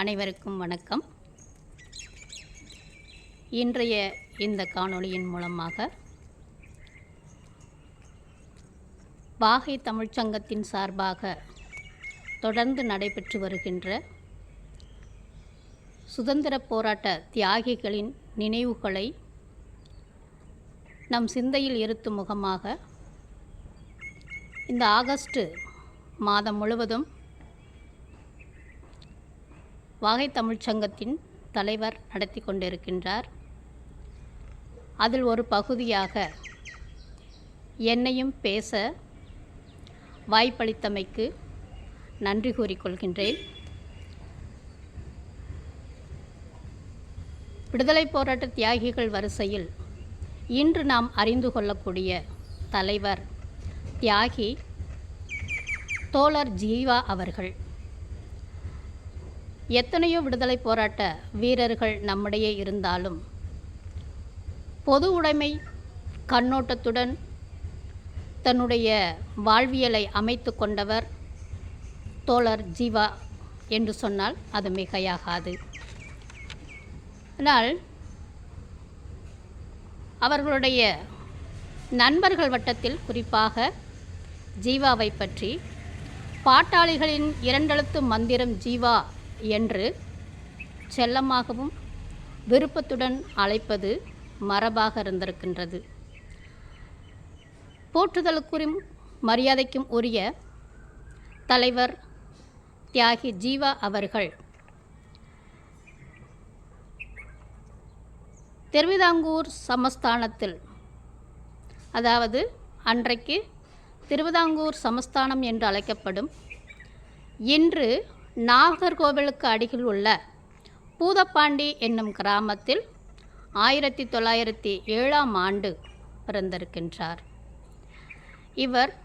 அனைவருக்கும் வணக்கம். இன்றைய இந்த காணொளியின் மூலமாக வாகை தமிழ்ச்சங்கத்தின் சார்பாக தொடர்ந்து நடைபெற்று வருகின்ற சுதந்திர போராட்ட தியாகிகளின் நினைவுகளை நம் சிந்தையில் இருத்தும் முகமாக இந்த ஆகஸ்ட் மாதம் முழுவதும் வாகை தமிழ்ச்சங்கத்தின் தலைவர் நடத்தி கொண்டிருக்கின்றார். அதில் ஒரு பகுதியாக என்னையும் பேச வாய்ப்பளித்தமைக்கு நன்றி கூறிக்கொள்கின்றேன் விடுதலை போராட்ட தியாகிகள் வரிசையில் இன்று நாம் அறிந்து கொள்ளக்கூடிய தலைவர் தியாகி தோழர் ஜீவா அவர்கள். எத்தனையோ விடுதலை போராட்ட வீரர்கள் நம்மிடையே இருந்தாலும் பொது உடைமை கண்ணோட்டத்துடன் தன்னுடைய வாழ்வியலை அமைத்து கொண்டவர் தோழர் ஜீவா என்று சொன்னால் அது மிகையாகாது. ஆனால் அவர்களுடைய நண்பர்கள் வட்டத்தில் குறிப்பாக ஜீவாவை பற்றி பாட்டாளிகளின் இரண்டெழுத்து மந்திரம் ஜீவா என்று செல்லமாகவும் விருப்பத்துடன் அழைப்பது மரபாக இருந்திருக்கின்றது. போற்றுதலுக்குரியும் மரியாதைக்கும் உரிய தலைவர் தியாகி ஜீவா அவர்கள் திருவிதாங்கூர் சமஸ்தானத்தில் அதாவது அன்றைக்கு திருவிதாங்கூர் சமஸ்தானம் என்று அழைக்கப்படும் இன்று நாகர்கோவிலுக்கு அருகில் உள்ள பூதப்பாண்டி என்னும் கிராமத்தில் ஆயிரத்தி தொள்ளாயிரத்தி ஏழாம் ஆண்டு பிறந்திருக்கின்றார். இவர்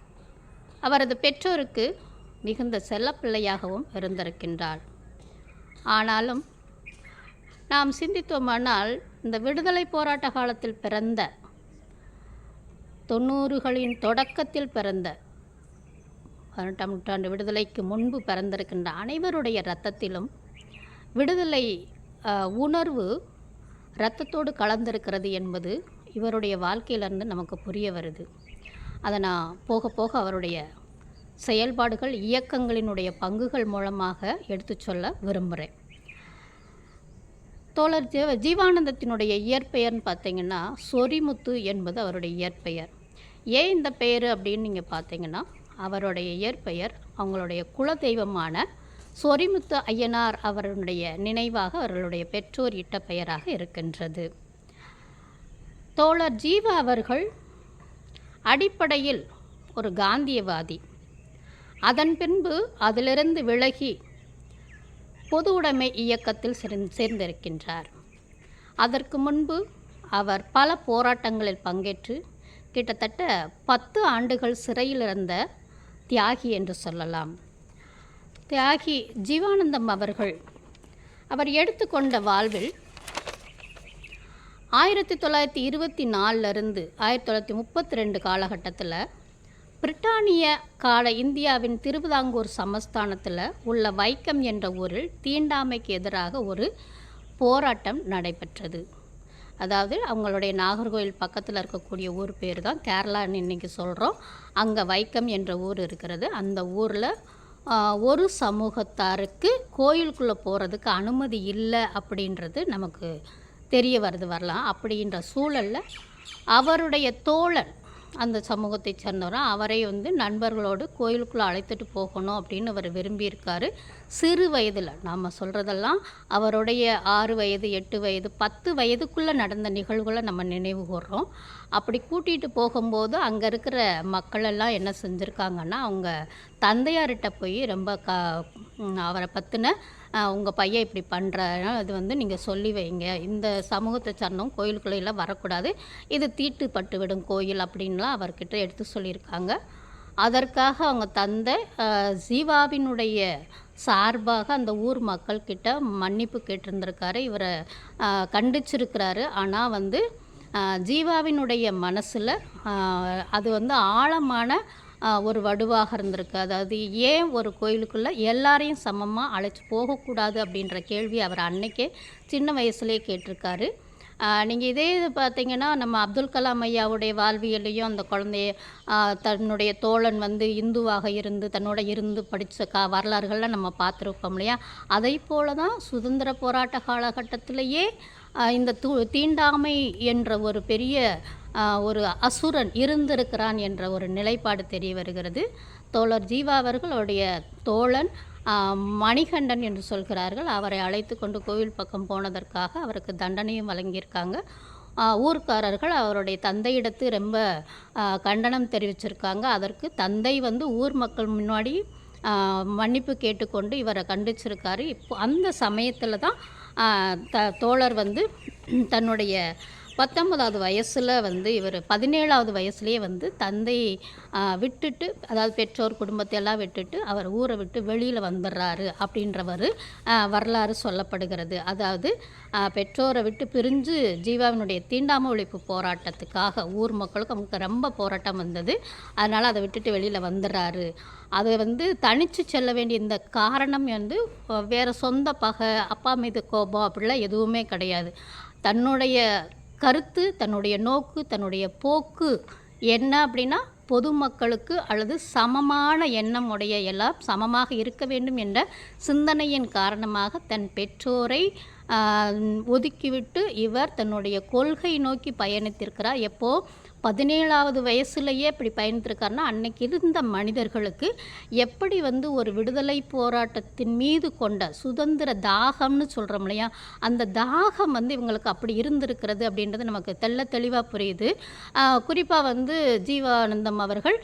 அவரது பெற்றோருக்கு மிகுந்த செல்லப்பிள்ளையாகவும் இருந்திருக்கின்றார் ஆனாலும் நாம் சிந்தித்தோமானால் இந்த விடுதலை போராட்ட காலத்தில் பிறந்த தொண்ணூறுகளின் தொடக்கத்தில் பிறந்த பதினெட்டாம் நூற்றாண்டு விடுதலைக்கு முன்பு பிறந்திருக்கின்ற அனைவருடைய இரத்தத்திலும் விடுதலை உணர்வு இரத்தத்தோடு கலந்திருக்கிறது என்பது இவருடைய வாழ்க்கையிலிருந்து நமக்கு புரிய வருது. அதை நான் போக போக அவருடைய செயல்பாடுகள் இயக்கங்களினுடைய பங்குகள் மூலமாக எடுத்துச் சொல்ல விரும்புகிறேன் தோழர் ஜீவ ஜீவானந்தத்தினுடைய இயற்பெயர்னு பார்த்தீங்கன்னா சொரிமுத்து என்பது அவருடைய இயற்பெயர். ஏன் இந்த பெயர் அப்படின்னு நீங்கள் பார்த்தீங்கன்னா அவருடைய இயற்பெயர் அவங்களுடைய குலதெய்வமான சொரிமுத்து ஐயனார் அவருடைய நினைவாக அவர்களுடைய பெற்றோர் இட்ட பெயராக இருக்கின்றது. தோழர் ஜீவா அவர்கள் அடிப்படையில் ஒரு காந்தியவாதி. அதன் பின்பு அதிலிருந்து விலகி பொது உடைமை இயக்கத்தில் சேர்ந்திருக்கின்றார். அதற்கு முன்பு அவர் பல போராட்டங்களில் பங்கேற்று கிட்டத்தட்ட பத்து ஆண்டுகள் சிறையில் இருந்த தியாகி என்று சொல்லலாம். தியாகி ஜீவானந்தம் அவர்கள் அவர் எடுத்துக்கொண்ட வாழ்வில் ஆயிரத்தி தொள்ளாயிரத்தி இருபத்தி நாலுலேருந்து ஆயிரத்தி தொள்ளாயிரத்தி முப்பத்தி ரெண்டு காலகட்டத்தில் பிரிட்டானிய கால இந்தியாவின் திருவிதாங்கூர் சமஸ்தானத்தில் உள்ள வைக்கம் என்ற ஊரில் தீண்டாமைக்கு எதிராக ஒரு போராட்டம் நடைபெற்றது. அதாவது அவங்களுடைய நாகர்கோவில் பக்கத்தில் இருக்கக்கூடிய ஊர் பேர் தான் கேரளான்னு இன்றைக்கி சொல்கிறோம் அங்கே வைக்கம் என்ற ஊர் இருக்கிறது. அந்த ஊரில் ஒரு சமூகத்தாருக்கு கோயிலுக்குள்ளே போகிறதுக்கு அனுமதி இல்லை அப்படின்றது நமக்கு தெரிய வருது வரலாம். அப்படின்ற சூழலில் அவருடைய தோழன் அந்த சமூகத்தை சேர்ந்தவரும் அவரை வந்து நண்பர்களோடு கோயிலுக்குள்ளே அழைத்துட்டு போகணும் அப்படின்னு அவர் விரும்பியிருக்காரு. சிறு வயதில் நாம் சொல்கிறதெல்லாம் அவருடைய ஆறு வயது எட்டு வயது பத்து வயதுக்குள்ளே நடந்த நிகழ்வுகளை நம்ம நினைவு கூர்றோம். அப்படி கூட்டிகிட்டு போகும்போது அங்கே இருக்கிற மக்களெல்லாம் என்ன செஞ்சுருக்காங்கன்னா அவங்க தந்தையார்கிட்ட போய் ரொம்ப க அவரை பற்றின உங்கள் பையன் இப்படி பண்ணுறாரு அது வந்து நீங்கள் சொல்லி வைங்க. இந்த சமூகத்தை சார்ந்தவங்க கோயிலுக்குள்ளெல்லாம் வரக்கூடாது. இது தீட்டுப்பட்டு விடும் கோயில் அப்படின்லாம் அவர்கிட்ட எடுத்து சொல்லியிருக்காங்க. அதற்காக அவங்க தந்தை ஜீவாவினுடைய சார்பாக அந்த ஊர் மக்கள்கிட்ட மன்னிப்பு கேட்டிருந்திருக்காரு. இவரை கண்டிச்சிருக்கிறாரு. ஆனால் வந்து ஜீவாவினுடைய மனசில் அது வந்து ஆழமான ஒரு வடுவாக இருந்திருக்கு. அதாவது ஏன் ஒரு கோயிலுக்குள்ளே எல்லாரையும் சமமாக அழைச்சி போகக்கூடாது அப்படின்ற கேள்வி அவர் அன்னைக்கே சின்ன வயசுலேயே கேட்டிருக்காரு. நீங்கள் இதே இது பார்த்தீங்கன்னா நம்ம அப்துல் கலாம் ஐயாவுடைய வாழ்வியலையும் அந்த குழந்தைய தன்னுடைய தோழன் வந்து இந்துவாக இருந்து தன்னோட இருந்து படித்த கா வரலாறுகள்லாம் நம்ம பார்த்துருப்போம் இல்லையா? அதை போல தான் சுதந்திர போராட்ட காலகட்டத்திலேயே இந்த தூ தீண்டாமை என்ற ஒரு பெரிய ஒரு அசுரன் இருந்திருக்கிறான் என்ற ஒரு நிலைப்பாடு தெரிய வருகிறது. தோழர் ஜீவா அவர்கள் அவருடைய தோழன் மணிகண்டன் என்று சொல்கிறார்கள். அவரை அழைத்து கொண்டு கோவில் பக்கம் போனதற்காக அவருக்கு தண்டனையும் வழங்கியிருக்காங்க. ஊர்க்காரர்கள் அவருடைய தந்தையிடத்து ரொம்ப கண்டனம் தெரிவிச்சிருக்காங்க. அதற்கு தந்தை வந்து ஊர் மக்கள் முன்னாடி மன்னிப்பு கேட்டுக்கொண்டு இவரை கண்டிச்சிருக்காரு. இப்போ அந்த சமயத்தில் தான் த தோழர் வந்து தன்னுடைய பத்தொன்பதாவது வயசில் வந்து இவர் பதினேழாவது வயசுலேயே வந்து தந்தை விட்டுட்டு அதாவது பெற்றோர் குடும்பத்தை எல்லாம் விட்டுட்டு அவர் ஊரை விட்டு வெளியில் வந்துடுறாரு அப்படின்றவர் வரலாறு சொல்லப்படுகிறது. அதாவது பெற்றோரை விட்டு பிரிஞ்சு ஜீவாவினுடைய தீண்டாம ஒழிப்பு போராட்டத்துக்காக ஊர் மக்களுக்கு அவங்களுக்கு ரொம்ப போராட்டம் வந்தது. அதனால் அதை விட்டுட்டு வெளியில் வந்துடுறாரு அதை வந்து தனித்து செல்ல வேண்டிய இந்த காரணம் வந்து வேறு சொந்த பகை அப்பா மீது கோபம் அப்படிலாம் எதுவுமே கிடையாது. தன்னுடைய கருத்து தன்னுடைய நோக்கு தன்னுடைய போக்கு என்ன அப்படின்னா பொதுமக்களுக்கு அல்லது சமமான எண்ணம் உடைய எல்லாம் சமமாக இருக்க வேண்டும் என்ற சிந்தனையின் காரணமாக தன் பெற்றோரை ஒதுக்கிவிட்டு இவர் தன்னுடைய கொள்கை நோக்கி பயணித்திருக்கிறார். எப்போது பதினேழாவது வயசுலேயே இப்படி பயணித்திருக்காருன்னா அன்னைக்கு இருந்த மனிதர்களுக்கு எப்படி வந்து ஒரு விடுதலை போராட்டத்தின் மீது கொண்ட சுதந்திர தாகம்னு சொல்கிறோம் இல்லையா? அந்த தாகம் வந்து இவங்களுக்கு அப்படி இருந்திருக்கிறது அப்படின்றது நமக்கு தெள்ள தெளிவாக புரியுது. குறிப்பாக வந்து ஜீவானந்தம் அவர்கள்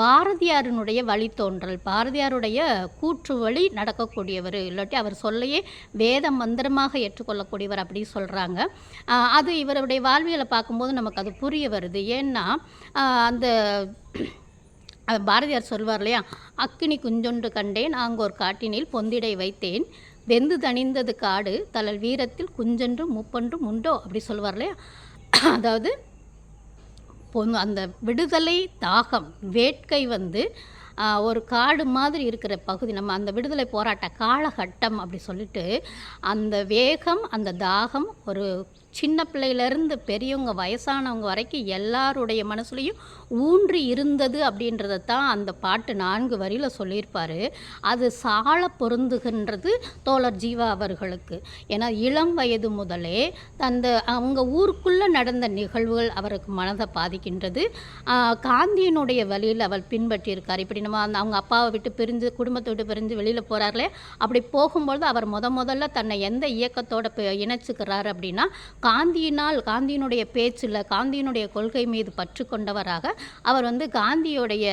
பாரதியாரினுடைய வழித்தோன்றல் பாரதியாருடைய கூற்று வழி நடக்கக்கூடியவர் இல்லாட்டி அவர் சொல்லையே வேத மந்திரமாக ஏற்றுக்கொள்ளக்கூடியவர் அப்படின்னு சொல்கிறாங்க அது இவருடைய வாழ்வியலை பார்க்கும்போது நமக்கு அது புரிய வருது. ஏன்னா அந்த பாரதியார் சொல்வார் இல்லையா அக்கினி குஞ்சொன்று கண்டேன் ஆங்கோர் காட்டினில் பொந்திடை வைத்தேன் வெந்து தணிந்தது காடு தலல் வீரத்தில் குஞ்சென்று முப்பென்றும் உண்டோ? அப்படி சொல்வார் இல்லையா. அதாவது பொ அந்த விடுதலை தாகம் வேட்கை வந்து ஒரு காடு மாதிரி இருக்கிற பகுதி நம்ம அந்த விடுதலை போராட்ட காலகட்டம் அப்படி சொல்லிட்டு அந்த வேகம் அந்த தாகம் ஒரு சின்ன பிள்ளையிலேருந்து பெரியவங்க வயசானவங்க வரைக்கும் எல்லாருடைய மனசுலையும் ஊன்றி இருந்தது அப்படின்றத தான் அந்த பாட்டு நான்கு வரியில் சொல்லியிருப்பார். அது சால பொருந்துகின்றது தோழர் ஜீவா அவர்களுக்கு. ஏன்னா இளம் வயது முதலே அந்த அவங்க ஊருக்குள்ளே நடந்த நிகழ்வுகள் அவருக்கு மனதை பாதிக்கின்றது. காந்தியினுடைய வழியில் அவர் பின்பற்றியிருக்கார். இப்படி என்னமோ அந்த அவங்க அப்பாவை விட்டு பிரிஞ்சு குடும்பத்தை விட்டு பிரிஞ்சு வெளியில் போகிறார்களே அப்படி போகும்பொழுது அவர் முத முதல்ல தன்னை எந்த இயக்கத்தோட இணைச்சுக்கிறார் அப்படின்னா காந்தியினால் காந்தியினுடைய பேச்சில் காந்தியினுடைய கொள்கை மீது பற்று கொண்டவராக அவர் வந்து காந்தியுடைய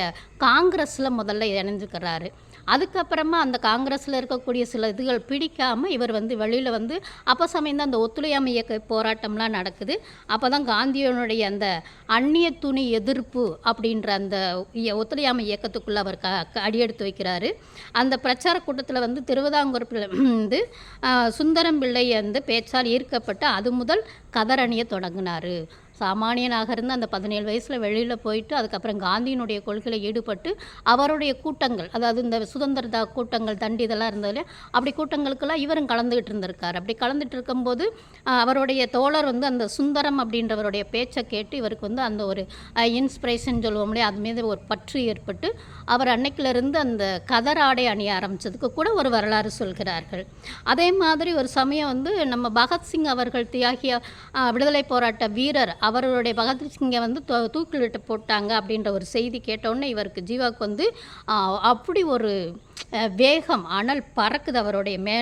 காங்கிரஸில் முதல்ல இணைஞ்சுக்கிறாரு. அதுக்கப்புறமா அந்த காங்கிரஸில் இருக்கக்கூடிய சில இதுகள் பிடிக்காமல் இவர் வந்து வெளியில் வந்து அப்போ சமயம் தான் அந்த ஒத்துழையாமை இயக்க போராட்டம்லாம் நடக்குது. அப்போ தான் காந்தியனுடைய அந்த அந்நிய துணி எதிர்ப்பு அப்படின்ற அந்த இய- ஒத்துழையாமை இயக்கத்துக்குள்ளே அவர் க க- அடியெடுத்து வைக்கிறாரு. அந்த பிரச்சார கூட்டத்தில் வந்து திருவிதாங்கூர் வந்து சுந்தரம் பிள்ளை வந்து பேச்சால் ஈர்க்கப்பட்டு அது முதல் கதரணிய தொடங்கினார். சாமானியனாக இருந்து அந்த பதினேழு வயசில் வெளியில் போயிட்டு அதுக்கப்புறம் காந்தியினுடைய கொள்கையில் ஈடுபட்டு அவருடைய கூட்டங்கள் அதாவது இந்த சுதந்திரதா கூட்டங்கள் தண்டி இதெல்லாம் இருந்ததுல அப்படி கூட்டங்களுக்கெல்லாம் இவரும் கலந்துக்கிட்டு இருந்திருக்கார். அப்படி கலந்துட்டு இருக்கும்போது அவருடைய தோழர் வந்து அந்த சுந்தரம் அப்படின்றவருடைய பேச்சை கேட்டு இவருக்கு வந்து அந்த ஒரு இன்ஸ்பிரேஷன் சொல்லுவோம் இல்லையா அது மீது ஒரு பற்று ஏற்பட்டு அவர் அன்னைக்கிலிருந்து அந்த கதர் ஆடை அணிய ஆரம்பிச்சதுக்கு கூட ஒரு வரலாறு சொல்கிறார்கள். அதே மாதிரி ஒரு சமயம் வந்து நம்ம பகத்சிங் அவர்கள் தியாகிய விடுதலை போராட்ட வீரர் அவருடைய பகத்சிங்கை வந்து தூக்கிலிட்டு போட்டாங்க அப்படின்ற ஒரு செய்தி கேட்டோன்னே இவருக்கு ஜீவாவுக்கு வந்து அப்படி ஒரு வேகம் அனல் பறக்குது அவருடைய மே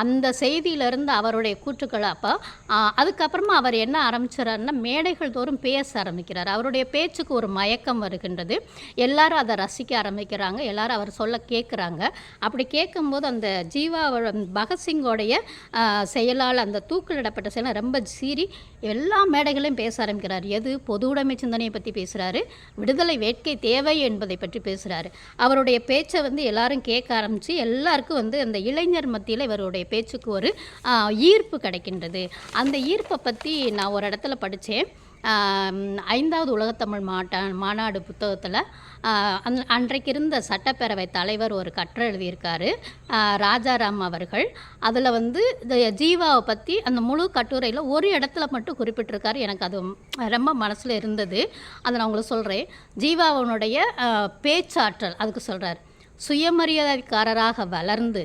அந்த செய்தியிலிருந்து அவருடைய கூற்றுக்கள் அப்போ அதுக்கப்புறமா அவர் என்ன ஆரம்பிச்சாருன்னா மேடைகள் தோறும் பேச ஆரம்பிக்கிறார். அவருடைய பேச்சுக்கு ஒரு மயக்கம் வருகின்றது. எல்லாரும் அதை ரசிக்க ஆரம்பிக்கிறாங்க. எல்லாரும் அவர் சொல்ல கேட்குறாங்க அப்படி கேட்கும்போது அந்த ஜீவாவோட பகத்சிங்கோடைய செயலால் அந்த தூக்கிலிடப்பட்ட செயலை ரொம்ப சீறி எல்லா மேடைகளையும் பேச ஆரம்பிக்கிறார். எது? பொது உடைமை சிந்தனையை பற்றி பேசுகிறாரு விடுதலை வேட்கை தேவை என்பதை பற்றி பேசுகிறாரு அவருடைய பேச்சை வந்து எல்லாரும் கேட்க ஆரம்பித்து எல்லாருக்கும் வந்து அந்த இளைஞர் மத்தியில் இவருடைய பேச்சுக்கு ஒரு ஈர்ப்பு கிடைக்கின்றது. அந்த ஈர்ப்பை பற்றி நான் ஒரு இடத்துல படித்தேன் ஐந்தாவது உலகத்தமிழ் மாட்டா மாநாடு புத்தகத்தில் அந் அன்றைக்கு இருந்த சட்டப்பேரவை தலைவர் ஒரு கட்டுரை எழுதியிருக்காரு ராஜாராம் அவர்கள். அதில் வந்து இந்த ஜீவாவை பற்றி அந்த முழு கட்டுரையில் ஒரு இடத்துல மட்டும் குறிப்பிட்டிருக்காரு. எனக்கு அது ரொம்ப மனசில் இருந்தது. அதை நான் உங்களுக்கு சொல்கிறேன் ஜீவாவனுடைய பேச்சாற்றல் அதுக்கு சொல்கிறார் சுயமரியாதைக்காரராக வளர்ந்து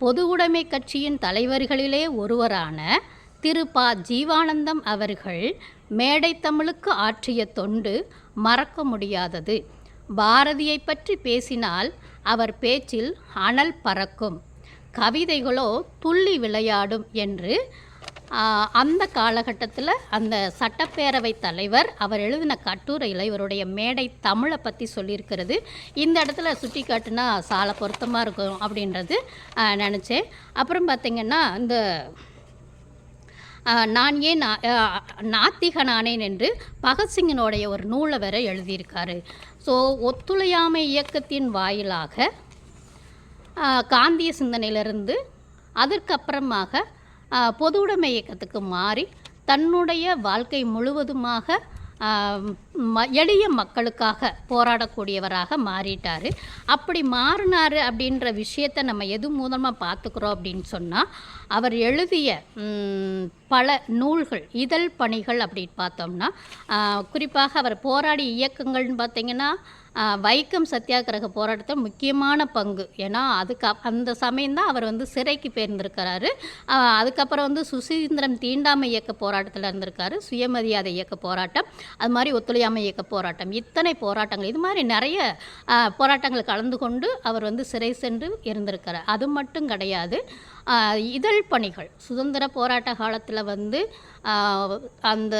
பொதுவுடைமை கட்சியின் தலைவர்களிலே ஒருவரான திரு. ப. ஜீவானந்தம் அவர்கள் மேடை தமிழுக்கு ஆற்றிய தொண்டு மறக்க முடியாதது. பாரதியை பற்றி பேசினால் அவர் பேச்சில் அனல் பறக்கும். கவிதைகளோ துள்ளி விளையாடும் என்று அந்த காலகட்டத்தில் அந்த சட்டப்பேரவை தலைவர் அவர் எழுதின கட்டுரையில் இவருடைய மேடை தமிழை பற்றி சொல்லியிருக்கிறது. இந்த இடத்துல சுட்டி காட்டுனா சால பொருத்தமாக இருக்கும் அப்படின்றது நினச்சேன். அப்புறம் பார்த்திங்கன்னா இந்த நான் ஏன் நா- ஆஹ் நாத்திகனானேன் என்று பகத்சிங்கினுடைய ஒரு நூலை வேற எழுதியிருக்காரு. ஸோ ஒத்துழையாமை இயக்கத்தின் வாயிலாக காந்திய சிந்தனையிலிருந்து அதற்கப்புறமாக பொது உடைமை இயக்கத்துக்கு மாறி தன்னுடைய வாழ்க்கை முழுவதுமாக ம எளிய மக்களுக்காக போராடக்கூடியவராக மாறிட்டார். அப்படி மாறினார் அப்படின்ற விஷயத்தை நம்ம எது மூலமாக பார்த்துக்குறோம் அப்படின்னு சொன்னால் அவர் எழுதிய பல நூல்கள் இதழ் பணிகள் அப்படின்னு பார்த்தோம்னா குறிப்பாக அவர் போராடிய இயக்கங்கள்னு பார்த்திங்கன்னா வைக்கம் சத்தியாகிரக போராட்டத்தில் முக்கியமான பங்கு. ஏன்னா அதுக்கு அந்த அந்த சமயம்தான் அவர் வந்து சிறைக்கு போயிருந்திருக்கிறாரு. அதுக்கப்புறம் வந்து சுசீந்திரம் தீண்டாமை இயக்க போராட்டத்தில் இருந்திருக்காரு. சுயமரியாதை இயக்க போராட்டம். அது மாதிரி ஒத்துழையாமை இயக்க போராட்டம். இத்தனை போராட்டங்கள். இது மாதிரி நிறைய போராட்டங்கள் கலந்து கொண்டு அவர் வந்து சிறை சென்று இருந்திருக்கிறார். அது மட்டும் கிடையாது. இதழ் பணிகள். சுதந்திர போராட்ட காலத்தில் வந்து அந்த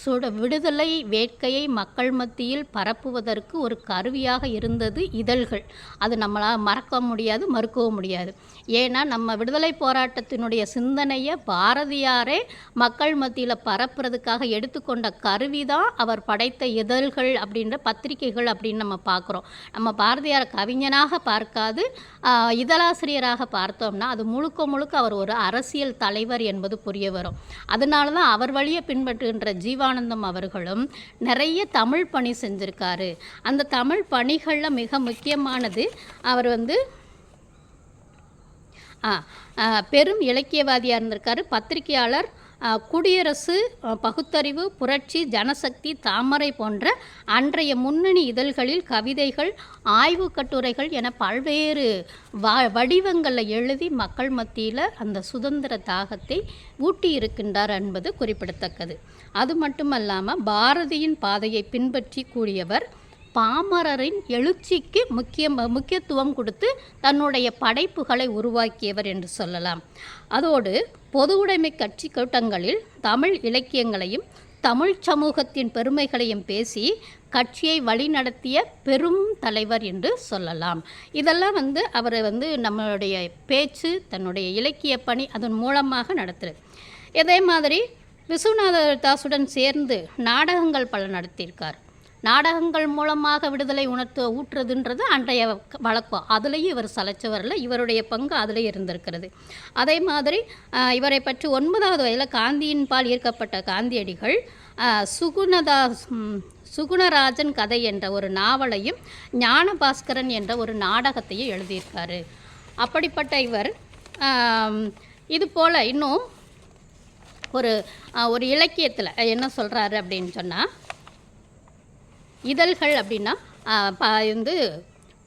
சுட விடுதலை வேட்கையை மக்கள் மத்தியில் பரப்புவதற்கு ஒரு கருவியாக இருந்தது இதழ்கள். அது நம்மளால் மறக்க முடியாது மறுக்கவும் முடியாது. ஏன்னா நம்ம விடுதலை போராட்டத்தினுடைய சிந்தனையை பாரதியாரே மக்கள் மத்தியில் பரப்புறதுக்காக எடுத்துக்கொண்ட கருவி தான் அவர் படைத்த இதழ்கள் அப்படின்ற பத்திரிகைகள் அப்படின்னு நம்ம பார்க்குறோம் நம்ம பாரதியார் கவிஞனாக பார்க்காது இதழாசிரியராக பார்த்தோம்னா அது முழுக்க முழுக்க அவர் ஒரு அரசியல் தலைவர் என்பது புரிய வரும். அதனால தான் அவர் வழியை பின்பற்றுகின்ற ஜீவானந்தம் அவர்களும் நிறைய தமிழ் பணி செஞ்சுருக்காரு. அந்த தமிழ் பணிகளில் மிக முக்கியமானது அவர் வந்து பெரும் இலக்கியவாதியாக இருந்திருக்காரு. பத்திரிகையாளர் குடியரசு பகுத்தறிவு புரட்சி ஜனசக்தி தாமரை போன்ற அன்றைய முன்னணி இதழ்களில் கவிதைகள் ஆய்வு கட்டுரைகள் என பல்வேறு வ வடிவங்களில் எழுதி மக்கள் மத்தியில் அந்த சுதந்திர தாகத்தை ஊட்டி இருக்கின்றார் என்பது குறிப்பிடத்தக்கது. அது மட்டுமல்லாமல் பாரதியின் பாதையை பின்பற்றி கூடியவர் பாமரரின் எழுச்சிக்கு முக்கிய முக்கியத்துவம் கொடுத்து தன்னுடைய படைப்புகளை உருவாக்கியவர் என்று சொல்லலாம். அதோடு பொது உடைமை கட்சி கூட்டங்களில் தமிழ் இலக்கியங்களையும் தமிழ் சமூகத்தின் பெருமைகளையும் பேசி கட்சியை வழிநடத்திய பெரும் தலைவர் என்று சொல்லலாம். இதெல்லாம் வந்து அவர் வந்து நம்மளுடைய பேச்சு தன்னுடைய இலக்கிய பணி அதன் மூலமாக நடத்துகிறது இதே மாதிரி விஸ்வநாத தாசுடன் சேர்ந்து நாடகங்கள் பல நடத்தியிருக்கார். நாடகங்கள் மூலமாக விடுதலை உணர்த்து ஊற்றுறதுன்றது அன்றைய வழக்கம். அதுலேயும் இவர் சலைச்சவரில் இவருடைய பங்கு அதிலே இருந்திருக்கிறது. அதே மாதிரி இவரை பற்றி ஒன்பதாவது வயதில் காந்தியின் பால் ஈர்க்கப்பட்ட காந்தியடிகள் சுகுணதா சுகுணராஜன் கதை என்ற ஒரு நாவலையும் ஞானபாஸ்கரன் என்ற ஒரு நாடகத்தையும் எழுதியிருக்காரு. அப்படிப்பட்ட இவர் இது போல் இன்னும் ஒரு ஒரு இலக்கியத்தில் என்ன சொல்கிறாரு அப்படின்னு சொன்னால் இதழ்கள் அப்படின்னா வந்து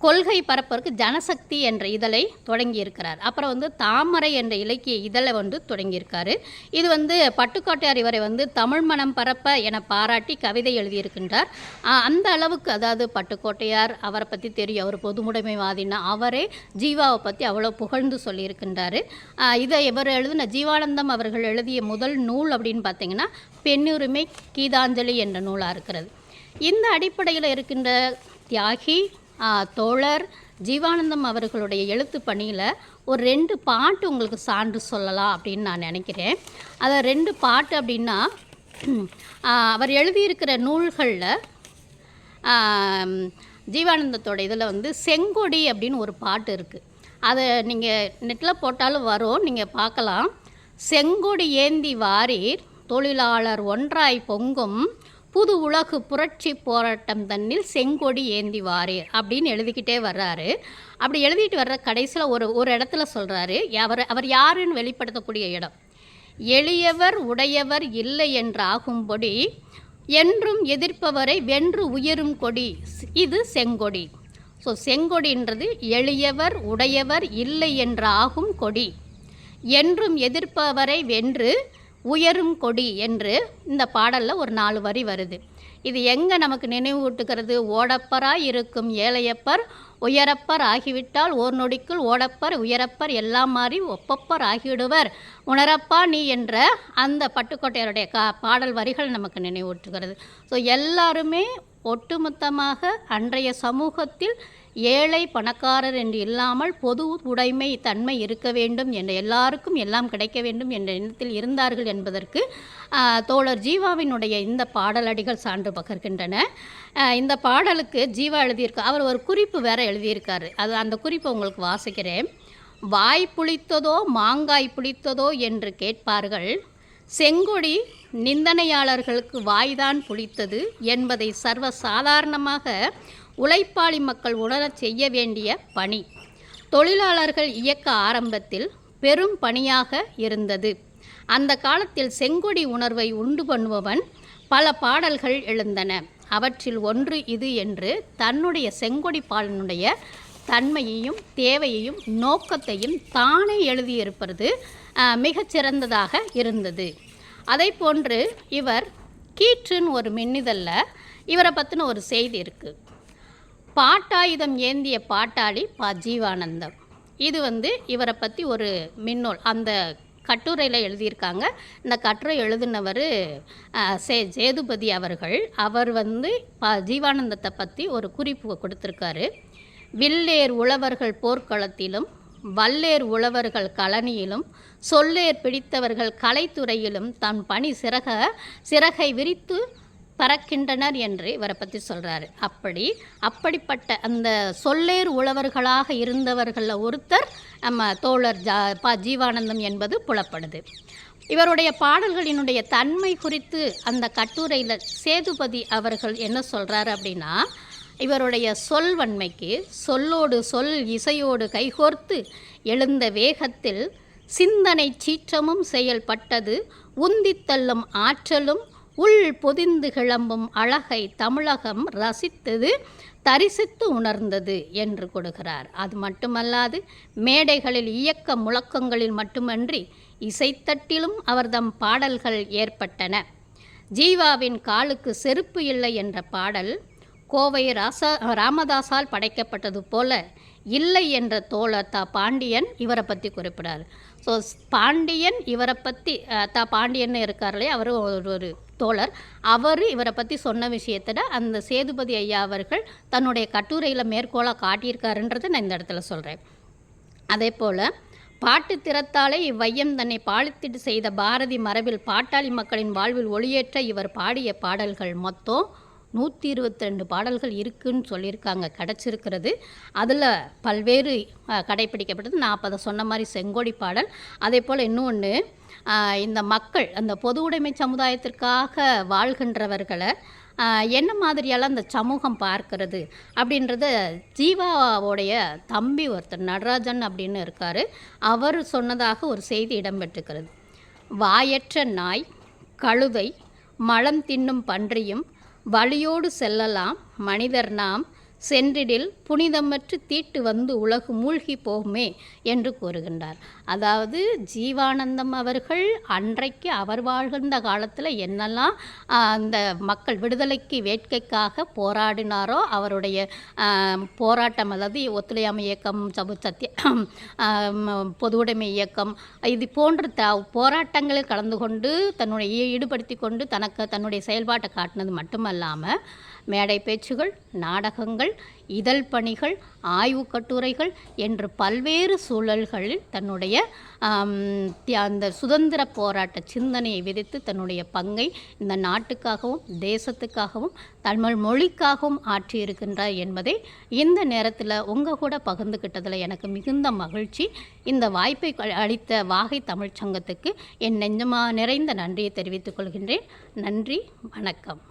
கொள்கை பரப்பதற்கு ஜனசக்தி என்ற இதழை தொடங்கியிருக்கிறார். அப்புறம் வந்து தாமரை என்ற இலக்கிய இதழை வந்து தொடங்கியிருக்காரு. இது வந்து பட்டுக்கோட்டையார் இவரை வந்து தமிழ் மனம் பரப்ப என பாராட்டி கவிதை எழுதியிருக்கின்றார். அந்த அளவுக்கு அதாவது பட்டுக்கோட்டையார் அவரை பற்றி தெரியும். அவர் பொதுமுடைமைவாதின்னா அவரே ஜீவாவை பற்றி அவ்வளோ புகழ்ந்து சொல்லியிருக்கின்றாரு. இதை இவர் எழுதின ஜீவானந்தம் அவர்கள் எழுதிய முதல் நூல் அப்படின்னு பார்த்தீங்கன்னா பெண்ணுரிமை கீதாஞ்சலி என்ற நூலாக இருக்கிறது. இந்த அடிப்படையில் இருக்கின்ற தியாகி தோழர் ஜீவானந்தம் அவர்களுடைய எழுத்து பணியில் ஒரு ரெண்டு பாட்டு உங்களுக்கு சான்று சொல்லலாம் அப்படின்னு நான் நினைக்கிறேன். அதை ரெண்டு பாட்டு அப்படின்னா அவர் எழுதியிருக்கிற நூல்களில் ஜீவானந்தத்தோட இதில் வந்து செங்கொடி அப்படின்னு ஒரு பாட்டு இருக்குது அதை நீங்கள் நெட்டில் போட்டாலும் வரும் நீங்கள் பார்க்கலாம். செங்கொடி ஏந்தி வாரீர் தொழிலாளர் ஒன்றாய் பொங்கும் புது உலகு புரட்சி போராட்டம் தன்னில் செங்கொடி ஏந்தி வாரே அப்படின்னு எழுதிக்கிட்டே வர்றாரு. அப்படி எழுதிட்டு வர்ற கடைசியில் ஒரு ஒரு இடத்துல சொல்கிறாரு அவர் அவர் யாருன்னு வெளிப்படுத்தக்கூடிய இடம்? எளியவர் உடையவர் இல்லை என்று ஆகும்படி என்றும் எதிர்ப்பவரை வென்று உயரும் கொடி இது செங்கொடி. ஸோ செங்கொடின்றது எளியவர் உடையவர் இல்லை என்று ஆகும் கொடி என்றும் எதிர்ப்பவரை வென்று உயரும் கொடி என்று இந்த பாடலில் ஒரு நாலு வரி வருது. இது எங்கே நமக்கு நினைவூட்டுகிறது? ஓடப்பராய் இருக்கும் ஏழையப்பர் உயரப்பர் ஆகிவிட்டால் ஓர் நொடிக்குள் ஓடப்பர் உயரப்பர் எல்லாம் மாறி ஒப்பப்பர் ஆகிவிடுவர். உணரப்பா நீ என்ற அந்த பட்டுக்கோட்டையருடைய கா பாடல் வரிகள் நமக்கு நினைவூட்டுகிறது. ஸோ எல்லாருமே ஒட்டுமொத்தமாக அன்றைய சமூகத்தில் ஏழை பணக்காரர் என்று இல்லாமல் பொது உடைமை தன்மை இருக்க வேண்டும் என்ற எல்லாருக்கும் எல்லாம் கிடைக்க வேண்டும் என்ற எண்ணத்தில் இருந்தார்கள் என்பதற்கு தோழர் ஜீவாவினுடைய இந்த பாடலடிகள் சான்று பகர்கின்றன. இந்த பாடலுக்கு ஜீவா எழுதியிருக்க அவர் ஒரு குறிப்பு வேற எழுதியிருக்காரு. அது அந்த குறிப்பை உங்களுக்கு வாசிக்கிறேன். வாய் புளித்ததோ மாங்காய் புளித்ததோ என்று கேட்பார்கள். செங்கொடி நிந்தனையாளர்களுக்கு வாய்தான் புளித்தது என்பதை சர்வ சாதாரணமாக உழைப்பாளி மக்கள் உணரச் செய்ய வேண்டிய பணி. தொழிலாளர்கள் இயக்க ஆரம்பத்தில் பெரும் பணியாக இருந்தது. அந்த காலத்தில் செங்கொடி உணர்வை உண்டு பண்ணுபவன் பல பாடல்கள் எழுந்தன. அவற்றில் ஒன்று இது என்று தன்னுடைய செங்கொடி பாடனுடைய தன்மையையும் தேவையையும் நோக்கத்தையும் தானே எழுதியிருப்பது மிகச்சிறந்ததாக இருந்தது. அதை போன்று இவர் கீற்றுன்னு ஒரு மின்னிதழில் இவரை பற்றின ஒரு செய்தி இருக்குது பாட்டாயுதம் ஏந்திய பாட்டாளி ப ஜீவானந்தம் இது வந்து இவரை பற்றி ஒரு மின்னோல். அந்த கட்டுரையில் எழுதியிருக்காங்க. இந்த கட்டுரை எழுதினவர் சே சேதுபதி அவர்கள். அவர் வந்து ப ஜீவானந்தத்தை பற்றி ஒரு குறிப்பு கொடுத்துருக்காரு. வில்லேர் உழவர்கள் போர்க்களத்திலும் வல்லேர் உழவர்கள் கழனியிலும் சொல்லேர் பிடித்தவர்கள் கலைத்துறையிலும் தன் பணி சிறக சிறகை விரித்து பறக்கின்றனர் என்று இவரை பற்றி சொல்கிறாரு அப்படி அப்படிப்பட்ட அந்த சொல்லேர் உழவர்களாக இருந்தவர்களில் ஒருத்தர் நம்ம தோழர் ஜா பா ஜீவானந்தம் என்பது புலப்படுது. இவருடைய பாடல்களினுடைய தன்மை குறித்து அந்த கட்டுரையில் சேதுபதி அவர்கள் என்ன சொல்கிறாரு அப்படின்னா இவருடைய சொல்வன்மைக்கு சொல்லோடு சொல் இசையோடு கைகோர்த்து எழுந்த வேகத்தில் சிந்தனை சீற்றமும் செயல்பட்டது உந்தித்தள்ளும் ஆற்றலும் உள் பொதிந்து கிளம்பும் அழகை தமிழகம் ரசித்தது தரிசித்து உணர்ந்தது என்று கொடுக்கிறார். அது மட்டுமல்லாது மேடைகளில் இயக்க முழக்கங்களில் மட்டுமன்றி இசைத்தட்டிலும் அவர்தம் பாடல்கள் ஏற்பட்டன. ஜீவாவின் காலுக்கு செருப்பு இல்லை என்ற பாடல் கோவை ராசா ராமதாசால் படைக்கப்பட்டது போல இல்லை என்ற தோழர் தா பாண்டியன் இவரை பற்றி குறிப்பிடார். ஸோ பாண்டியன் இவரை பற்றி தா பாண்டியன் இருக்கார்லையே அவர் ஒரு ஒரு தோழர் அவர் இவரை பற்றி சொன்ன விஷயத்தில் அந்த சேதுபதி ஐயா அவர்கள் தன்னுடைய கட்டுரையில் மேற்கோளாக காட்டியிருக்காருன்றதை நான் இந்த இடத்துல சொல்கிறேன் அதே போல் பாட்டு திறத்தாலே இவ்வையம் தன்னை பாலித்திட்டு செய்த பாரதி மரபில் பாட்டாளி மக்களின் வாழ்வில் ஒளியேற்ற இவர் பாடிய பாடல்கள் மொத்தம் நூற்றி இருபத்தி ரெண்டு பாடல்கள் இருக்குன்னு சொல்லியிருக்காங்க கிடச்சிருக்கிறது. அதில் பல்வேறு கடைப்பிடிக்கப்பட்டது. நான் அப்போ அதை சொன்ன மாதிரி செங்கோடி பாடல் அதே போல் இன்னொன்று இந்த மக்கள் அந்த பொது உடைமை சமுதாயத்திற்காக வாழ்கின்றவர்களை என்ன மாதிரியெல்லாம் அந்த சமூகம் பார்க்கிறது அப்படின்றத ஜீவாவோடைய தம்பி ஒருத்தர் நடராஜன் அப்படின்னு இருக்கார். அவர் சொன்னதாக ஒரு செய்தி இடம்பெற்றுக்கிறது வாயற்ற நாய் கழுதை மலம் தின்னும் பன்றியும் வழியோடு செல்லலாம் மனிதர் நாம் சென்றிடில் புனிதமற்று தீட்டு வந்து உலகு மூழ்கி போகுமே என்று கூறுகின்றார். அதாவது ஜீவானந்தம் அவர்கள் அன்றைக்கு அவர் வாழ்கின்ற காலத்தில் என்னெல்லாம் அந்த மக்கள் விடுதலைக்கு வேட்கைக்காக போராடினாரோ அவருடைய போராட்டம் அதாவது ஒத்துழையாமை இயக்கம் சபு சத்திய பொதுவுடைமை இயக்கம் இது போன்ற த போராட்டங்களில் கலந்து கொண்டு தன்னுடைய ஈடுபடுத்தி கொண்டு தனக்கு தன்னுடைய செயல்பாட்டை காட்டினது மட்டுமல்லாமல் மேடை பேச்சுகள் நாடகங்கள் இதழ் பணிகள் ஆய்வு கட்டுரைகள் என்று பல்வேறு சூழல்களில் தன்னுடைய அந்த சுதந்திர போராட்ட சிந்தனையை விதித்து தன்னுடைய பங்கை இந்த நாட்டுக்காகவும் தேசத்துக்காகவும் தமிழ் மொழிக்காகவும் ஆற்றியிருக்கின்றார் என்பதை இந்த நேரத்தில் உங்கள் கூட பகிர்ந்துக்கிட்டதில் எனக்கு மிகுந்த மகிழ்ச்சி. இந்த வாய்ப்பை க- அளித்த வாகை தமிழ்ச்சங்கத்துக்கு என் நெஞ்சமா நிறைந்த நன்றியை தெரிவித்துக் கொள்கின்றேன். நன்றி வணக்கம்.